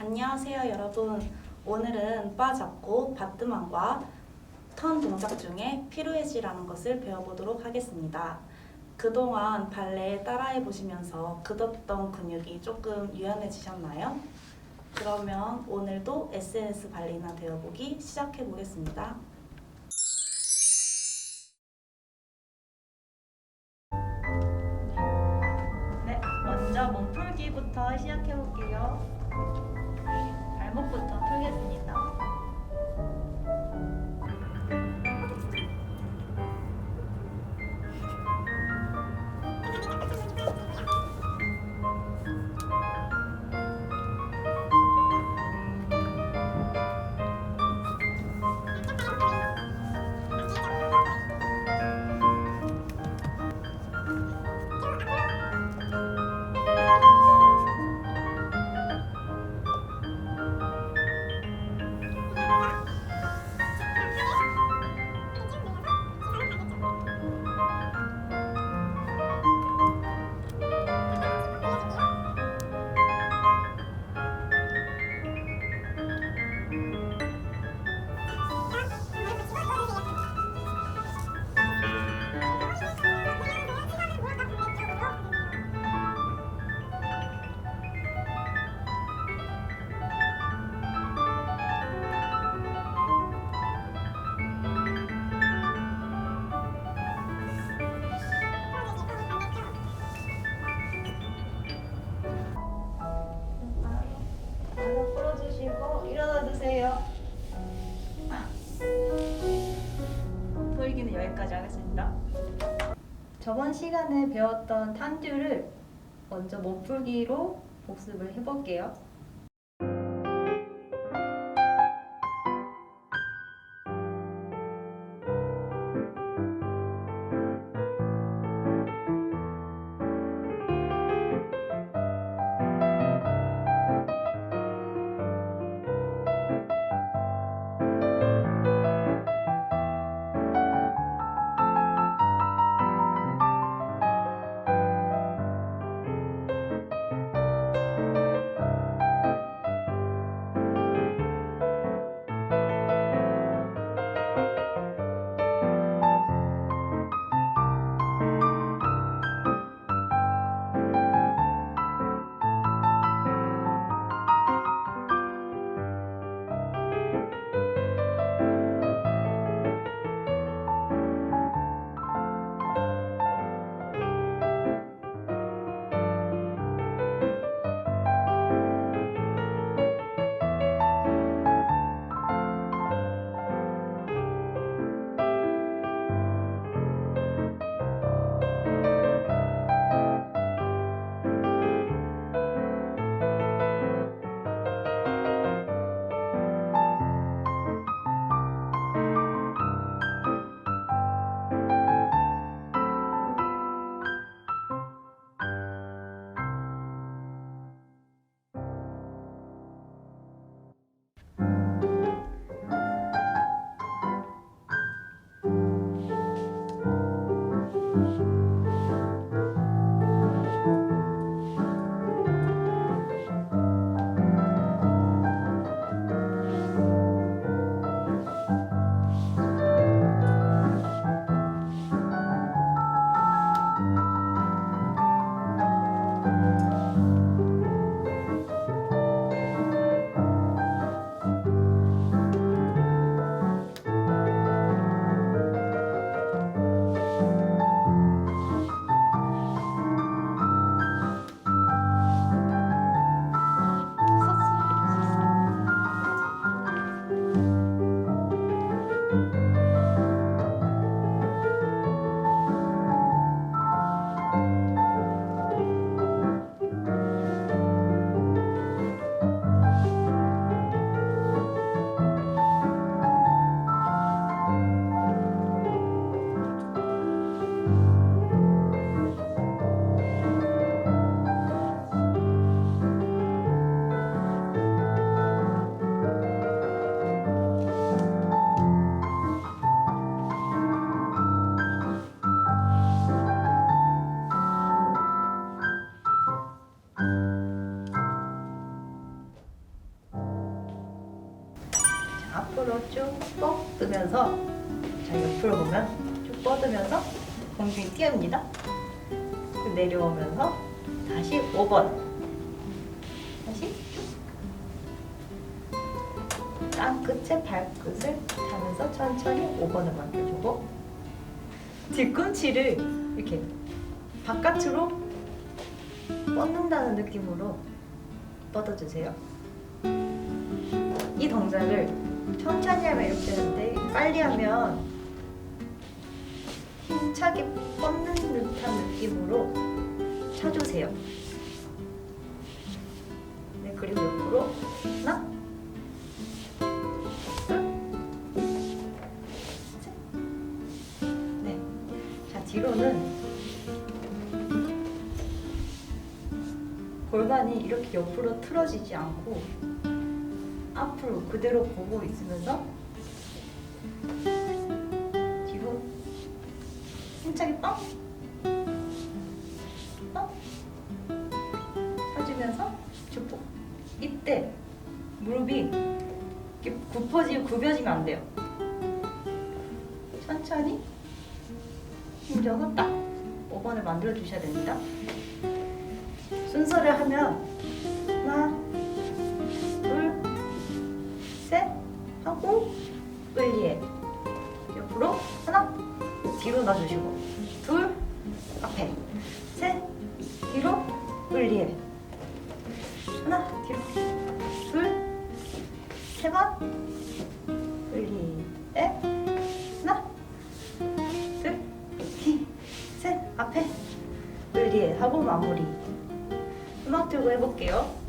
안녕하세요 여러분 오늘은 바 잡고 바트만과 턴 동작 중에 피루엣이라는 것을 배워보도록 하겠습니다 그동안 발레 따라해 보시면서 굳었던 근육이 조금 유연해지셨나요? 그러면 오늘도 SNS 발리나 되어보기 시작해 보겠습니다 네, 먼저 몸풀기부터 시작해 볼게요. 발목부터 풀겠습니다. 발목 풀어주시고 일어나 주세요. 보이기는 여기까지 하겠습니다. 저번 시간에 배웠던 탄듀를 먼저 몸풀기로 복습을 해볼게요. 앞으로 쭉 뻗으면서 자 옆으로 보면 쭉 뻗으면서 공중에 띄웁니다. 내려오면서 다시 5번 다시 쭉 땅 끝에 발끝을 타면서 천천히 5번을 만들어주고 뒤꿈치를 이렇게 바깥으로 뻗는다는 느낌으로 뻗어주세요. 이 동작을 천천히 하면 이렇게 되는데 빨리 하면 힘차게 뻗는 듯한 느낌으로 쳐주세요. 네, 그리고 옆으로 하나. 네. 자, 뒤로는 골반이 이렇게 옆으로 틀어지지 않고 앞으로 그대로 보고 있으면서? 뒤로? 힘차게 뻥! 뻥! 펴주면서? 축복 이때 무릎이 이렇게 굽어지고 굽여지면 안 돼요. 천천히 힘줘서 딱 5번을 만들어 주셔야 됩니다. 순서를 하면 하나 을리에 옆으로 하나 뒤로 놔주시고. 둘 앞에. 셋 뒤로 을리에 하나 뒤로. 둘세번. 을리에? 하나 둘셋 앞에. 을리에 하고 마무리. 음악 들고 해볼게요.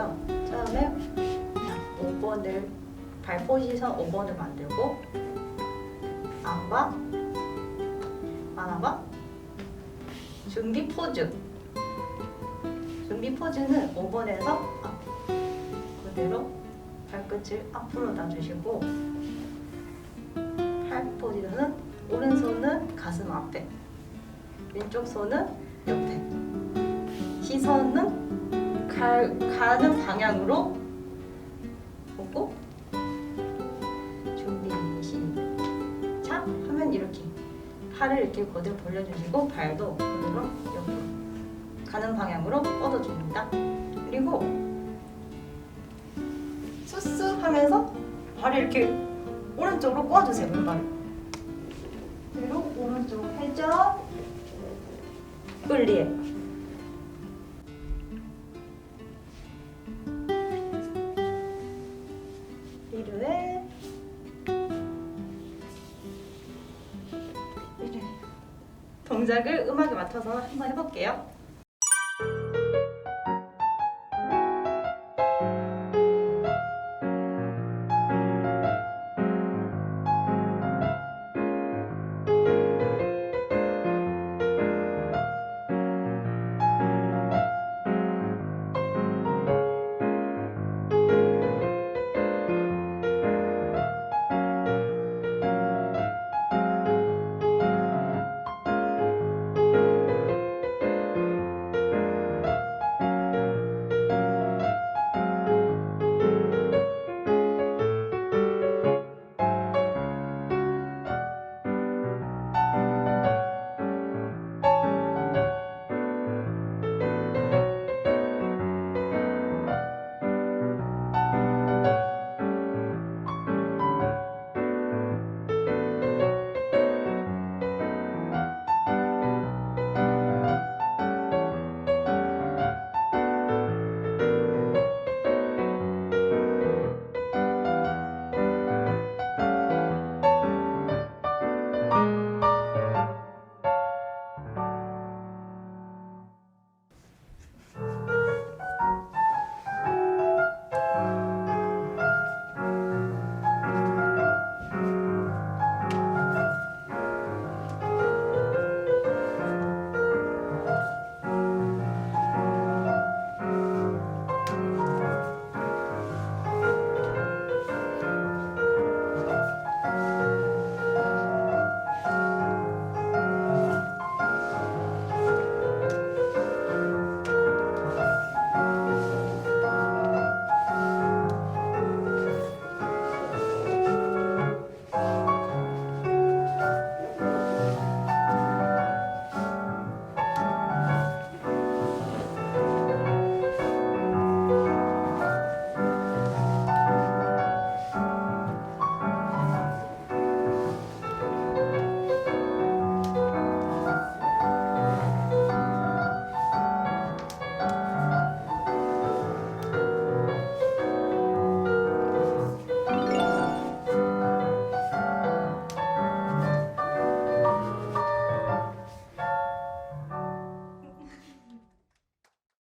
건데요. 처음에 5번을 발 포지션 5번을 만들고 안바, 안아바, 준비 포즈. 준비 포즈는 5번에서 그대로 발끝을 앞으로 놔주시고 팔 포지션은 오른손은 가슴 앞에, 왼쪽 손은 옆에. 시선은 가, 가는 방향으로 보고 준비 시작 하면 이렇게 팔을 이렇게 거들 벌려주시고 발도 그대로 옆으로 가는 방향으로 뻗어줍니다. 그리고 수수 하면서 발을 이렇게 오른쪽으로 꼬아주세요. 왼발을. 그리고 오른쪽 회전. 끌리에 동작을 음악에 맞춰서 한번 해볼게요.